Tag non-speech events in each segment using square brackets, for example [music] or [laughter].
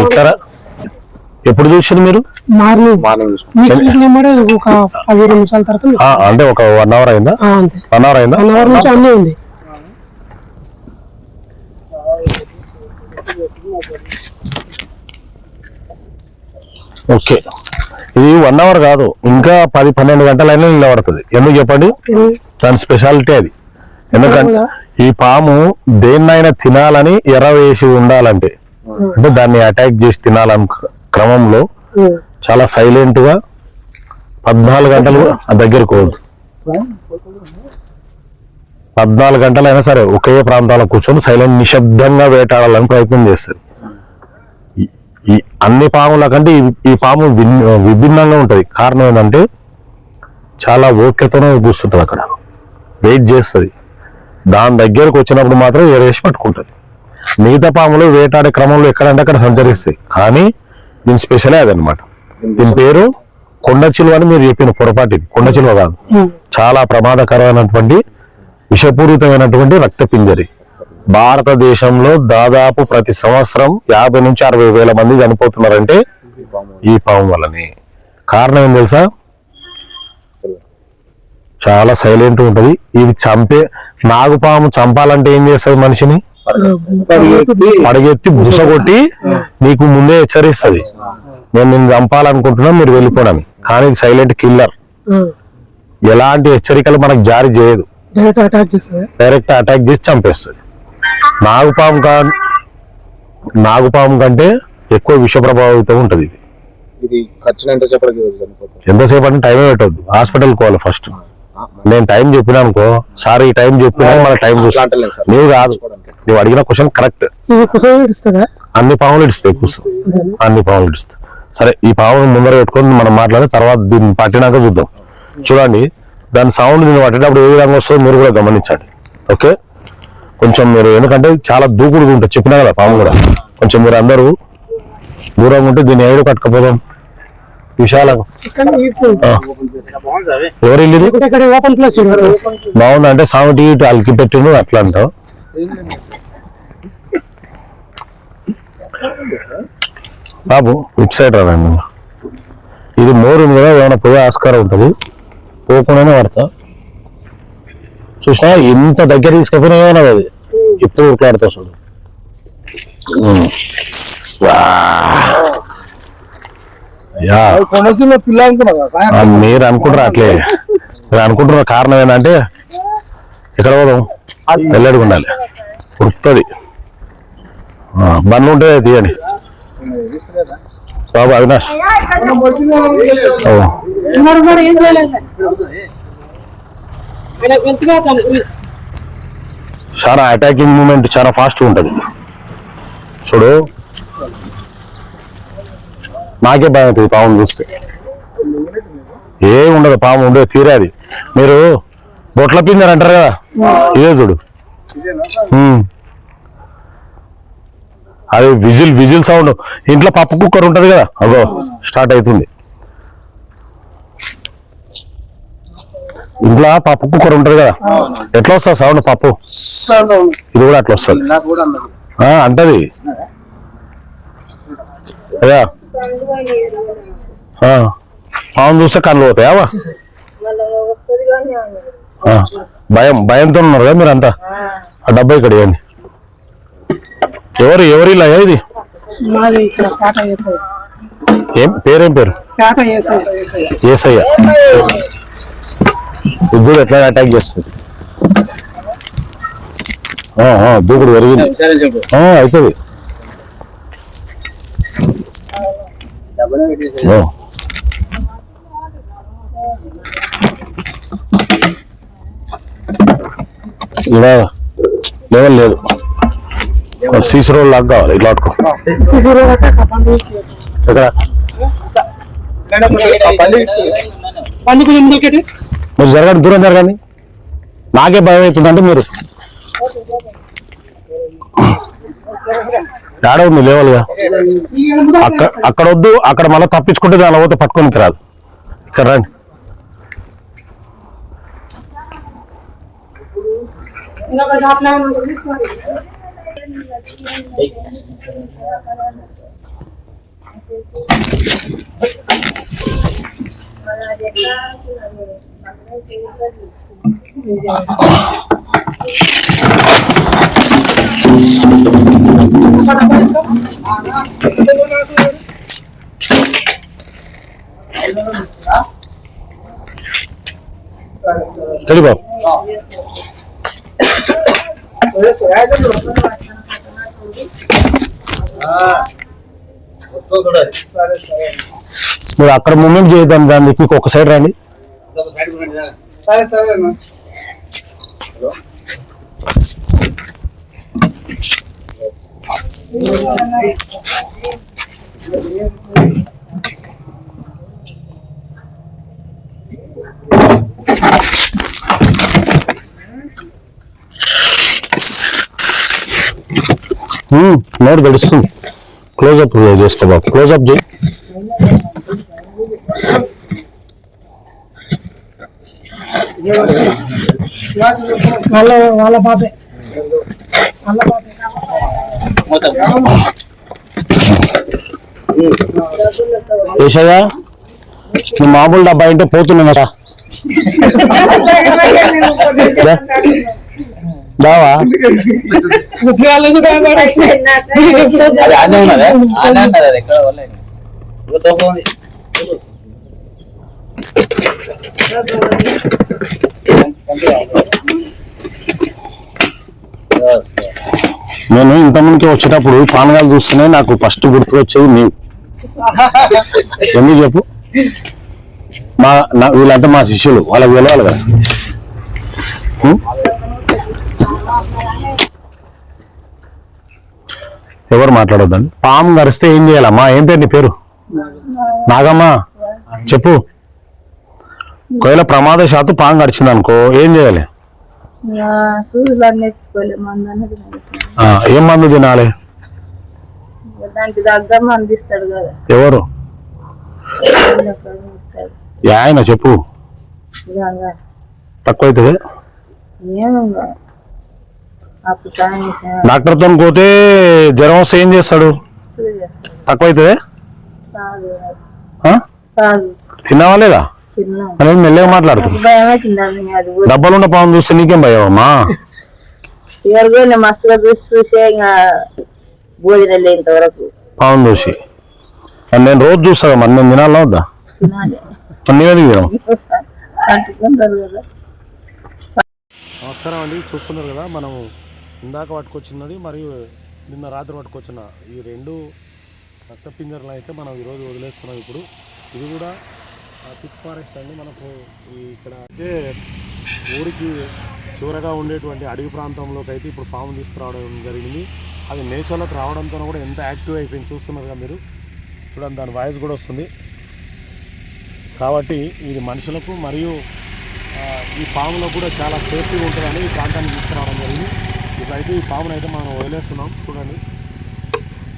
ఇట్లారా ఎప్పుడు చూసారు మీరు? ఒక పదిహేను నిమిషాల తర్వాత అంటే ఒక వన్ అవర్ అయిందా? వన్ అవర్ అయిందా? వన్ అవర్ నుంచి అన్నీ ఉంది. ఓకే. ఇది వన్ అవర్ కాదు. ఇంకా పది పన్నెండు గంటలైనా నిలబడుతుంది ఎందుకు చెప్పండి? దాని స్పెషాలిటీ అది. ఎందుకంటే ఈ పాము దేన్నైనా తినాలని ఎర్ర వేసి ఉండాలంటే. అంటే దాన్ని అటాక్ చేసి తినాలని క్రమంలో చాలా సైలెంట్గా పద్నాలుగు గంటలు ఆ దగ్గరకు పోదు పద్నాలుగు గంటలైనా సరే ఒకే ప్రాంతాల్లో కూర్చొని సైలెంట్ నిశ్శబ్దంగా వేటాడాలని ప్రయత్నం చేస్తుంది ఈ- అన్ని పాముల కంటే ఈ- పాము విన్- విభిన్నంగా ఉంటది. కారణం ఏంటంటే చాలా ఓక్యతోనే కూర్చుంటది అక్కడ. వెయిట్ చేస్తుంది. దాని దగ్గరకు వచ్చినప్పుడు మాత్రం ఏరేసి పట్టుకుంటది. మిగతా పాములు వేటాడే క్రమంలో ఎక్కడంటే అక్కడ సంచరిస్తాయి. కానీ దీని స్పెషలే అదనమాట దీని పేరు కొండ చిలువ అని మీరు చెప్పిన పొరపాటు. కొండ చిలువ కాదు. చాలా ప్రమాదకరమైనటువంటి విషపూరితమైనటువంటి రక్తపింజరి భారతదేశంలో దాదాపు ప్రతి సంవత్సరం యాభై నుంచి అరవై వేల మంది చనిపోతున్నారంటే ఈ పాము వల్లనే. కారణం ఏం తెలుసా? చాలా సైలెంట్ ఉంటది. ఇది చంపే నాగుపాము చంపాలంటే ఏం చేస్తుంది మనిషిని? పడగెత్తి బుసగొట్టి నీకు ముందే హెచ్చరిస్తుంది. నేను నిన్ను చంపాలనుకుంటున్నా మీరు వెళ్ళిపోనని. కానీ ఇది సైలెంట్ కిల్లర్ ఎలాంటి హెచ్చరికలు మనకు జారీ చేయదు. డైరెక్ట్ అటాక్ చేస్తుంది? డైరెక్ట్ అటాక్ చేసి చంపేస్తుంది. నాగుపాము కా నాగుపాము కంటే ఎక్కువ విష ప్రభావితం ఉంటుంది ఇది. ఎంత చెప్పడానికి ఎంతసేపు అంటే టైం పెట్టవద్దు హాస్పిటల్ పోవాలి ఫస్ట్. నేను టైం చెప్పినా అనుకో సార్ ఈ టైం చెప్పినా మన టైం చూస్తా. అంటలేదు సార్. నీవు కాదు. నువ్వు అడిగిన క్వశ్చన్ కరెక్ట్. కుసం అన్ని పాములు ఇడుస్తాయి కూర్చో. అన్ని పాములు ఇడుస్తాయి. సరే ఈ పామును ముందర పెట్టుకొని మనం మాట్లాడి తర్వాత దీన్ని పట్టినాక చూద్దాం. చూడండి దాని సౌండ్ నేను పట్టేటప్పుడు ఏ విధంగా వస్తుందో మీరు కూడా గమనించండి. ఓకే? కొంచెం మీరు ఎందుకంటే చాలా దూకుడుగా ఉంటుంది చెప్పినా కదా పాము కూడా. కొంచెం మీరు అందరూ దూరంగా ఉంటే దీన్ని ఏడు కట్టుకపోదాం? విశాలంగా. ఆ. ఎవరు బాగుంది. అంటే సామెటి ఇటు అలికి పెట్టిండు అట్లా అంటావు బాబు ఇటు సైడ్ రాదండి ఇది మోరు కదా ఏమైనా పోయే ఆస్కారం ఉంటుంది. పోకుండానే పడతా చూసినా ఇంత దగ్గర తీసుకపోయినా అది. ఎప్పుడు ఉట్లాడుతా చూడు. మీరు అనుకుంటారు అట్లే. మీరు అనుకుంటున్న కారణం ఏంటంటే ఎక్కడ పోదాం? వెళ్ళడికి ఉండాలి. ఉరుకుతుంది. బండ్లు ఉంటే తీయండి. బాబు అవినాష్ ఓ, మరి మరి ఏం చేయలేదు ఆయన వెంటనే తను- చాలా అటాకింగ్ మూమెంట్ చాలా ఫాస్ట్ ఉంటుంది. చూడు. నాకే భయం అవుతుంది పాము చూస్తే. ఏం ఉండదు పాము ఉండే తీరాది మీరు బొట్ల పింజర్ అంటారు కదా? ఇదే చూడు. అది విజిల్ విజిల్ సౌండ్. ఇంట్లో పప్పు కుక్కర్ ఉంటది కదా? అదో స్టార్ట్ అవుతుంది ఇంట్లో పప్పు కుక్కర్ ఉంటది కదా? ఎట్లా వస్తుంది సౌండ్ పప్పు? ఇది కూడా అట్లా వస్తుంది. అంటది. అయ్యా ఆ, పాము చూస్తే కళ్ళు పోతాయావా ఆ, భయం భయంతో ఉన్నారు కదా మీరంతా? ఆ డబ్బా ఇక్కడ ఇవ్వండి. ఎవరు ఎవరు ఇలా ఇది? ఏం పేరేం పేరు? ఏసయ్య. ఇద్దరు ఎట్లా అటాక్ చేస్తుంది దూకుడు పెరిగింది. అవుతుంది ఓ. ఇలా లెవెల్ లేదు. సీసీ రోడ్ లాగా కావాలి ఇట్లా పట్టుకో సిసి రోడ్ ఇక్కడ బండికి ఎందుకంటే మీరు జరగండి దూరం జరగండి నాకే భయం అవుతుందంటే మీరు. తేడా ఉంది లేవాలిగా? అక్కడ అక్కడ వద్దు అక్కడ మళ్ళీ తప్పించుకుంటే దాని పోతే పట్టుకొని రాదు. ఇక్కడ రండి. ఇంకొక బాబు మీరు అక్కడ మూమెంట్ చేయద్దాం దాన్ని మీకు ఒక సైడ్ రండి. సరే సరే అన్న ఉమ్, నోరు గడుస్తుంది క్లోజప్ చేస్తా బాబు క్లోజప్ చేయి వాళ్ళ వాళ్ళ బాబే వాళ్ళ బాబే ఏషయ్య నీ మామూలు డబ్బా అంటే పోతున్నా రా [laughs] దావా? ఉద్యోగాలు కూడా భయపడే. అది ఆనే ఉన్నదే. ఆనే ఉన్నది అది ఎక్కడ వల్ల ఇప్పుడు తోపు ఉంది నేను ఇంతమందికి వచ్చేటప్పుడు పానగాలు చూస్తేనే నాకు ఫస్ట్ గుర్తుకు వచ్చేది నీవు. ఎందుకు చెప్పు? మా నా వీళ్ళంతా మా శిష్యులు. వాళ్ళకి తెలవాలి కదా. ఎవరు మాట్లాడొద్దండి? పాము గరిస్తే ఏం చేయాలమ్మా? ఏం పేరు నీ పేరు? నాగమ్మ? చెప్పు. ఒకవేళ ప్రమాదశాత్తు పాము గడిచింది అనుకో ఏం చేయాలి? ఏం మందు తినాలి? ఎవరు? ఆయన చెప్పు. అప్పుడు తాగేసా డాక్టర్తో పోతే జ్వరం వస్తే ఏం చేస్తాడు? తక్కువైతుంది? కాదు తిన్నావా లేదా? అనేది మెల్లగా మాట్లాడుతు. భయం అవుతుంది అది కూడా. డబ్బలున్న పాము చూస్తే నీకేం భయమమ్మా ఎవరికైనా మస్తుగా చూసి చూసే ఇంకా భోజనం పాము చూసి. నేను రోజు చూస్తా మరి నేను తినాలా వద్దా? తినాలి. నమస్కారం అండి. చూస్తున్నారు కదా మనం ఇందాక పట్టుకొచ్చినది మరియు నిన్న రాత్రి పట్టుకొచ్చిన ఈ రెండు రక్త పింజర్లు అయితే మనం ఈరోజు వదిలేస్తున్నాం ఇప్పుడు. ఇది కూడా పిక్ ఫారెస్ట్ అండి. మనకు ఇక్కడ అయితే ఊరికి చివరగా ఉండేటువంటి అడవి ప్రాంతంలోకి అయితే ఇప్పుడు పాము తీసుకురావడం జరిగింది. అది నేచర్లోకి రావడంతో కూడా ఎంత యాక్టివ్ అయిపోయింది చూస్తున్నారు మీరు. చూడండి దాని వాయిస్ కూడా వస్తుంది. కాబట్టి ఇది మనుషులకు మరియు ఈ పాములకు కూడా చాలా సేఫ్టీగా ఉంటుందని ఈ ప్రాంతానికి తీసుకురావడం జరిగింది. ఇప్పుడైతే ఈ పామును అయితే మనం వదిలేస్తున్నాం. చూడండి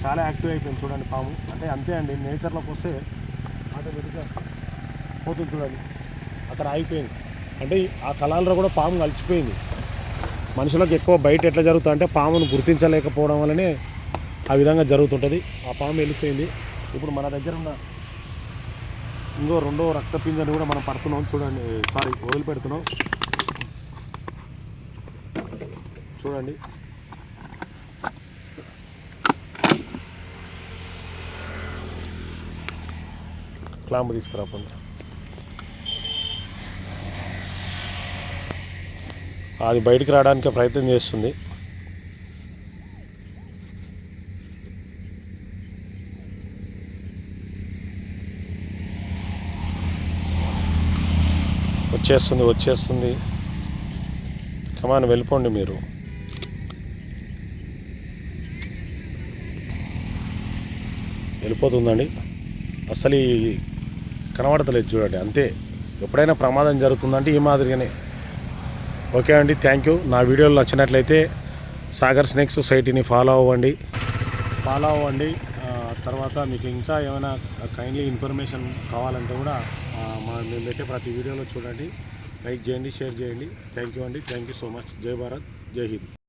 చాలా యాక్టివ్ అయిపోయింది చూడండి పాము అంటే అంతే అండి నేచర్లోకి వస్తే ఆటోమేటిక్గా పోతుంది చూడండి. అక్కడ ఆగిపోయింది. అంటే ఆ కళాలలో కూడా పాము కలిసిపోయింది మనుషులకు ఎక్కువ బయట ఎట్లా జరుగుతుంది అంటే పామును గుర్తించలేకపోవడం వల్లనే ఆ విధంగా జరుగుతుంటుంది. ఆ పాము వెళ్ళిపోయింది. ఇప్పుడు మన దగ్గర ఉన్న ఇంకో రెండో రక్త పింజని కూడా మనం పడుతున్నాం. చూడండి. సారీ వదిలిపెడుతున్నాం. చూడండి. క్లాంబు తీసుకురాపండి అది బయటికి రావడానికి ప్రయత్నం చేస్తుంది. వచ్చేస్తుంది వచ్చేస్తుంది. కమాన్ వెళ్ళిపోండి మీరు. వెళ్ళిపోతుందండి. అసలు ఈ కనబడతలేదు చూడండి అంతే. ఎప్పుడైనా ప్రమాదం జరుగుతుందంటే ఈ మాదిరిగానే. ఓకే అండి థ్యాంక్ యూ నా వీడియోలు నచ్చినట్లయితే సాగర్ స్నేక్ సొసైటీని ఫాలో అవ్వండి. ఫాలో అవ్వండి. తర్వాత మీకు ఇంకా ఏమైనా కైండ్లీ ఇన్ఫర్మేషన్ కావాలంటే కూడా మా మేము పెట్టే ప్రతి వీడియోలో చూడండి. లైక్ చేయండి షేర్ చేయండి. థ్యాంక్ యూ అండి. థ్యాంక్ యూ సో మచ్ జై భారత్ జై హింద్.